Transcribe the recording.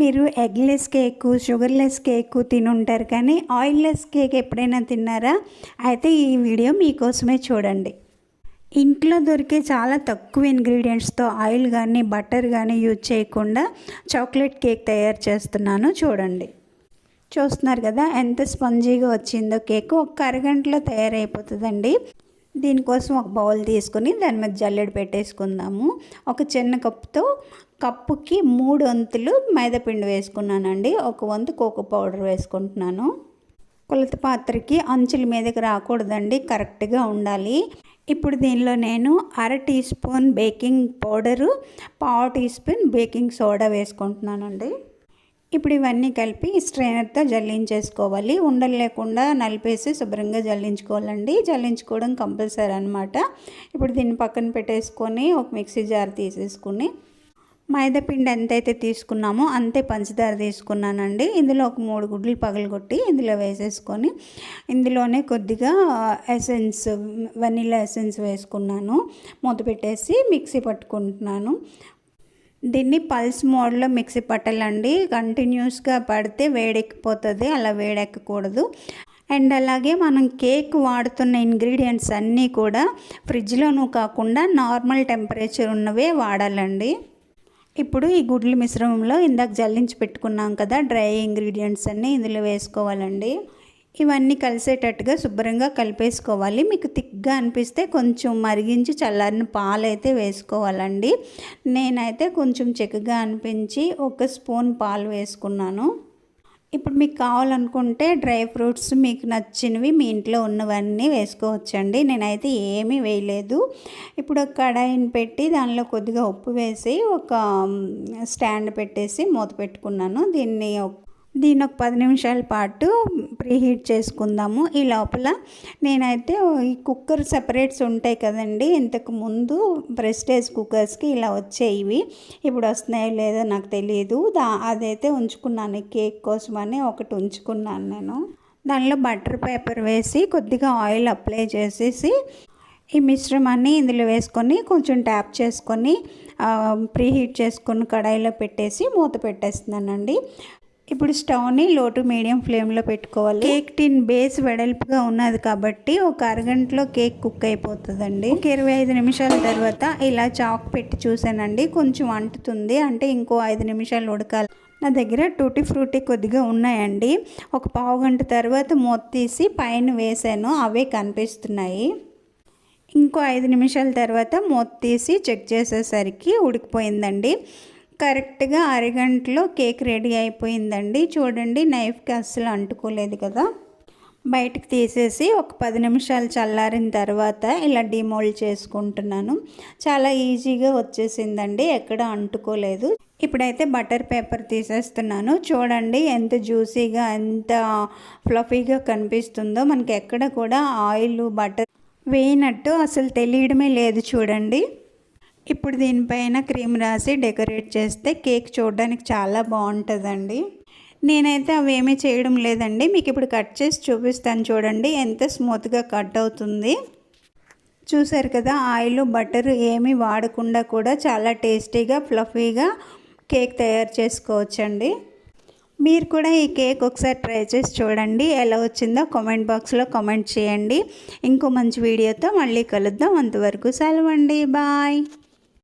మీరు eggless cake sugarless cake తినుంటారు కానీ ఆయిల్లెస్ కేక్ ఎప్పుడైనా తిన్నారా? అయితే ఈ వీడియో మీకోసమే చూడండి. ఇంట్లో దొరికే చాలా తక్కువ ఇంగ్రీడియంట్స్తో ఆయిల్ కానీ బటర్ కానీ యూజ్ చేయకుండా చాక్లెట్ కేక్ తయారు చేస్తున్నాను చూడండి. చూస్తున్నారు కదా ఎంత స్పంజీగా వచ్చిందో కేక్. ఒక అరగంటలో తయారైపోతుందండి. దీనికోసం ఒక బౌల్ తీసుకొని దాని మీద జల్లెడ పెట్టేసుకుందాము. ఒక చిన్న కప్పుతో కప్పుకి మూడు వంతులు మైదాపిండి వేసుకున్నానండి. ఒక వంతు కోకో పౌడర్ వేసుకుంటున్నాను. కొలత పాత్రకి అంచుల మీదకి రాకూడదండి కరెక్ట్గా ఉండాలి. ఇప్పుడు దీనిలో నేను అర టీ స్పూన్ బేకింగ్ పౌడరు పావు టీ స్పూన్ బేకింగ్ సోడా వేసుకుంటున్నానండి. ఇప్పుడు ఇవన్నీ కలిపి స్ట్రైనర్తో జల్లించేసుకోవాలి. ఉండలు లేకుండా నలిపేసి శుభ్రంగా జల్లించుకోవాలండి. జల్లించుకోవడం కంపల్సరీ అనమాట ఇప్పుడు దీన్ని పక్కన పెట్టేసుకొని ఒక మిక్సీ జార్ తీసేసుకుని మైదాపిండి ఎంతైతే తీసుకున్నామో అంతే పంచదార తీసుకున్నానండి. ఇందులో ఒక మూడు గుడ్లు పగలగొట్టి ఇందులో వేసేసుకొని ఇందులోనే కొద్దిగా ఎసెన్స్ వెనిలా ఎసెన్స్ వేసుకున్నాను. మూత పెట్టేసి మిక్సీ పట్టుకుంటున్నాను. దీన్ని పల్స్ మోడ్లో మిక్సీ పట్టాలండి. కంటిన్యూస్గా పడితే వేడెక్కిపోతుంది అలా వేడెక్కకూడదు. అండ్ అలాగే మనం కేక్ వాడుతున్న ఇంగ్రీడియంట్స్ అన్నీ కూడా ఫ్రిడ్జ్లోనూ కాకుండా నార్మల్ టెంపరేచర్ ఉన్నవే వాడాలండి. ఇప్పుడు ఈ గుడ్ల మిశ్రమంలో ఇందాక జల్లించి పెట్టుకున్నాం కదా డ్రై ఇంగ్రీడియంట్స్ అన్నీ ఇందులో వేసుకోవాలండి. ఇవన్నీ కలిసేటట్టుగా శుభ్రంగా కలిపేసుకోవాలి. మీకు థిక్గా అనిపిస్తే కొంచెం మరిగించి చల్లారిన పాలు అయితే వేసుకోవాలండి. నేనైతే కొంచెం చెక్కగా అనిపించి ఒక స్పూన్ పాలు వేసుకున్నాను. ఇప్పుడు మీకు కావాలనుకుంటే డ్రై ఫ్రూట్స్ మీకు నచ్చినవి మీ ఇంట్లో ఉన్నవన్నీ వేసుకోవచ్చండి. నేనైతే ఏమీ వేయలేదు. ఇప్పుడు కడాయిని పెట్టి దానిలో కొద్దిగా ఉప్పు వేసి ఒక స్టాండ్ పెట్టేసి మూత పెట్టుకున్నాను. దీన్ని దీన్ని ఒక పది నిమిషాల పాటు ప్రీహీట్ చేసుకుందాము. ఈ లోపల నేనైతే ఈ కుక్కర్ సెపరేట్స్ ఉంటాయి కదండి ఇంతకు ముందు ప్రెస్టేజ్ కుక్కర్స్కి ఇలా వచ్చేవి. ఇప్పుడు వస్తున్నాయో లేదో నాకు తెలియదు దా అదైతే ఉంచుకున్నాను కేక్ కోసమని ఒకటి ఉంచుకున్నాను నేను. దానిలో బటర్ పేపర్ వేసి కొద్దిగా ఆయిల్ అప్లై చేసేసి ఈ మిశ్రమాన్ని ఇందులో వేసుకొని కొంచెం ట్యాప్ చేసుకొని ప్రీహీట్ చేసుకొని కడాయిలో పెట్టేసి మూత పెట్టేస్తున్నానండి. ఇప్పుడు స్టవ్ని లో టు మీడియం ఫ్లేమ్లో పెట్టుకోవాలి. కేక్ టిన్ బేస్ వెడల్పుగా ఉన్నది కాబట్టి ఒక అరగంటలో కేక్ కుక్ అయిపోతుందండి. ఒక ఇరవై ఐదు నిమిషాల తర్వాత ఇలా చాక్ పెట్టి చూసానండి కొంచెం అంటుతుంది. అంటే ఇంకో ఐదు నిమిషాలు ఉడకాలి. నా దగ్గర టూటీ ఫ్రూటీ కొద్దిగా ఉన్నాయండి. ఒక పావు గంట తర్వాత మూత తీసి పైన వేసాను. అవే కనిపిస్తున్నాయి. ఇంకో ఐదు నిమిషాల తర్వాత మూత తీసి చెక్ చేసేసరికి ఉడికిపోయిందండి. కరెక్ట్గా అరగంటలో కేక్ రెడీ అయిపోయిందండి. చూడండి నైఫ్కి అస్సలు అంటుకోలేదు కదా. బయటకు తీసేసి ఒక పది నిమిషాలు చల్లారిన తర్వాత ఇలా డిమోల్డ్ చేసుకుంటున్నాను. చాలా ఈజీగా వచ్చేసిందండి ఎక్కడ అంటుకోలేదు. ఇప్పుడైతే బటర్ పేపర్ తీసేస్తున్నాను. చూడండి ఎంత జ్యూసీగా ఎంత ఫ్లఫీగా కనిపిస్తుందో. మనకి ఎక్కడ కూడా ఆయిల్ బటర్ వేయనట్టు అసలు తెలియడమే లేదు చూడండి. ఇప్పుడు దీనిపైన క్రీమ్ రాసి డెకరేట్ చేస్తే కేక్ చూడడానికి చాలా బాగుంటుందండి. నేనైతే అవి చేయడం లేదండి. మీకు ఇప్పుడు కట్ చేసి చూపిస్తాను చూడండి. ఎంత స్మూత్గా కట్ అవుతుంది. చూసారు కదా ఆయిల్ బటర్ ఏమీ వాడకుండా కూడా చాలా టేస్టీగా ఫ్లఫీగా కేక్ తయారు చేసుకోవచ్చండి. మీరు కూడా ఈ కేక్ ఒకసారి ట్రై చేసి చూడండి. ఎలా వచ్చిందో కామెంట్ బాక్స్లో కామెంట్ చేయండి. ఇంకో మంచి వీడియోతో మళ్ళీ కలుద్దాం. అంతవరకు సెలవండి. బాయ్.